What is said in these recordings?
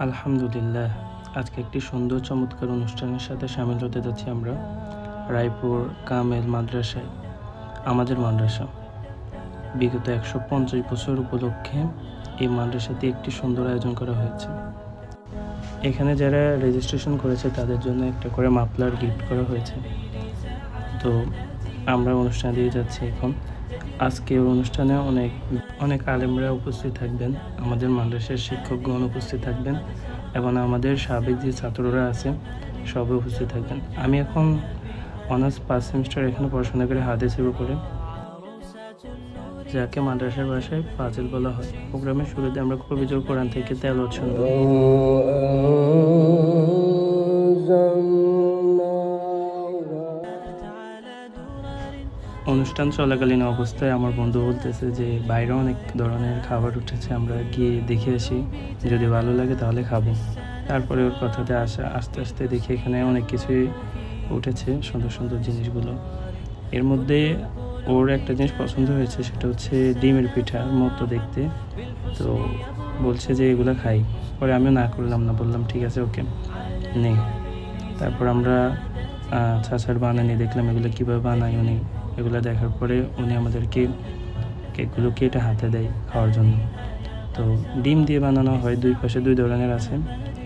আলহামদুলিল্লাহ, আজকে একটি সুন্দর চমৎকার অনুষ্ঠানের সাথে সামিল হতে যাচ্ছি আমরা রায়পুর কামেল মাদ্রাসায়, আমাদের মাদ্রাসা। বিগত একশো পঞ্চাশ বছর উপলক্ষে এই মাদ্রাসাতে একটি সুন্দর আয়োজন করা হয়েছে। এখানে যারা রেজিস্ট্রেশন করেছে, তাদের জন্য একটা করে মাফলার গিফট করা হয়েছে। তো আমরা অনুষ্ঠান দিয়ে যাচ্ছি এখন। আজকে অনুষ্ঠানে অনেক অনেক আলেমরা উপস্থিত থাকবেন, আমাদের মাদ্রাসার শিক্ষকগণ উপস্থিত থাকবেন, এবং আমাদের সাবেক যে ছাত্ররা আছে, সবাই উপস্থিত থাকবেন। আমি এখন অনার্স পাঁচ সেমিস্টার এখানে পড়াশোনা করে হাদিসের উপরে। যাকে মাদ্রাসার ভাষায় ফাজিল বলা হয়। প্রোগ্রামের শুরুতে আমরা কবিজোর কোরআন থেকে তেল শুনব। অনুষ্ঠান চলাকালীন অবস্থায় আমার বন্ধু বলতেছে যে, বাইরে অনেক ধরনের খাবার উঠেছে, আমরা গিয়ে দেখে আসি। যদি ভালো লাগে তাহলে খাব। তারপরে ওর কথাতে আসা, আস্তে আস্তে দেখি এখানে অনেক কিছুই উঠেছে, সুন্দর সুন্দর জিনিসগুলো। এর মধ্যে ওর একটা জিনিস পছন্দ হয়েছে, সেটা হচ্ছে ডিমের পিঠার মতো দেখতে। তো বলছে যে, এগুলো খাই। পরে আমিও না করলাম না, বললাম, ঠিক আছে, ওকে নেই তারপর আমরা চাচার বানানি দেখলাম, এগুলো কীভাবে বানায় উনি। এগুলো দেখার পরে উনি আমাদেরকে কেকগুলো কেটে হাতে দেয় খাওয়ার জন্য। তো ডিম দিয়ে বানানো হয় দুই পাশে দুই ধরনের আছে।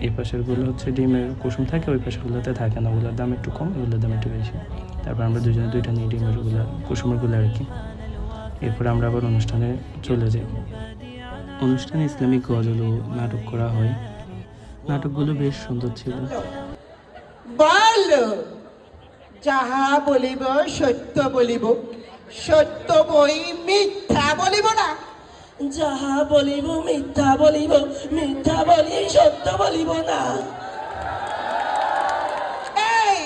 এই পাশেরগুলো হচ্ছে ডিমের কুসুম থাকে, ওই পাশেরগুলোতে থাকে না। ওগুলোর দাম একটু কম এগুলোর দাম একটু বেশি। তারপর আমরা দুজনে দুইটা নিই ডিমেরগুলো কুসুমেরগুলো আর কি। এরপর আমরা আবার অনুষ্ঠানে চলে যাই। অনুষ্ঠানে ইসলামিক গজল নাটক করা হয়। নাটকগুলো বেশ সুন্দর ছিল। যাহা বলিব সত্য বলিব। সত্য বই মিথ্যা বলিব না। যাহা বলিব মিথ্যা বলিব মিথ্যা বলি সত্য বলিব না। এই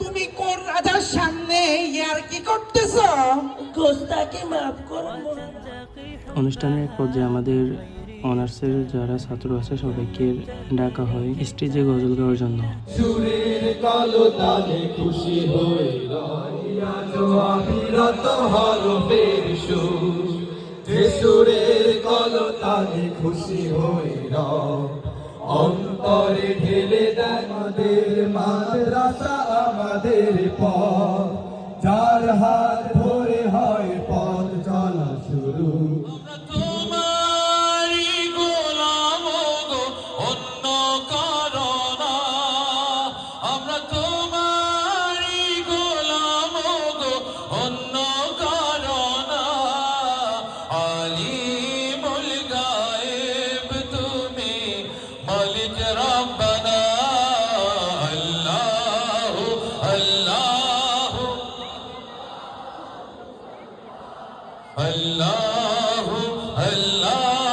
তুমি কোন রাজার সামনে ইয়ার কি করতেছ? গোস্তাকে মাফ করুন অনুষ্ঠানের এক পর্যায়ে আমাদের অনার্সের যারা ছাত্র আছে, সবাইকে ডাকা হয় স্টেজে গজল গাওয়ার জন্য। খুশি হয়ে যার হাত ধরে হয় পথ চলা শুরু। আল্লাহ